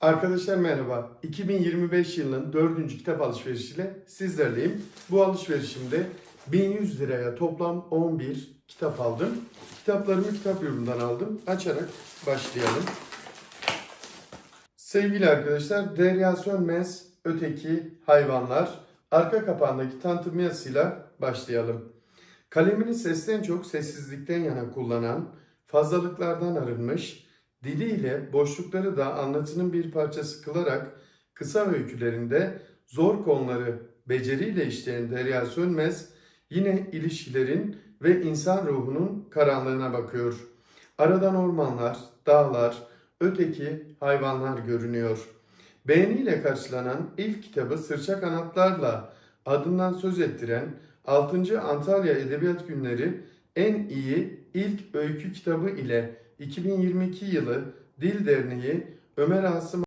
Arkadaşlar merhaba. 2025 yılının 4. kitap alışverişiyle sizlerleyim. Bu alışverişimde 1100 liraya toplam 11 kitap aldım. Kitaplarımı kitap yurdundan aldım. Açarak başlayalım. Sevgili arkadaşlar, Derya Sönmez, Öteki Hayvanlar. Arka kapağındaki tanıtım başlayalım. Kalemini sesten çok sessizlikten yana kullanan, fazlalıklardan arınmış, diliyle boşlukları da anlatının bir parçası kılarak kısa öykülerinde zor konuları beceriyle işleyen Derya Sönmez yine ilişkilerin ve insan ruhunun karanlığına bakıyor. Aradan ormanlar, dağlar, öteki hayvanlar görünüyor. Beğeniyle karşılanan ilk kitabı Sırça Kanatlarla adından söz ettiren 6. Antalya Edebiyat Günleri en iyi ilk öykü kitabı ile 2022 yılı Dil Derneği Ömer Asım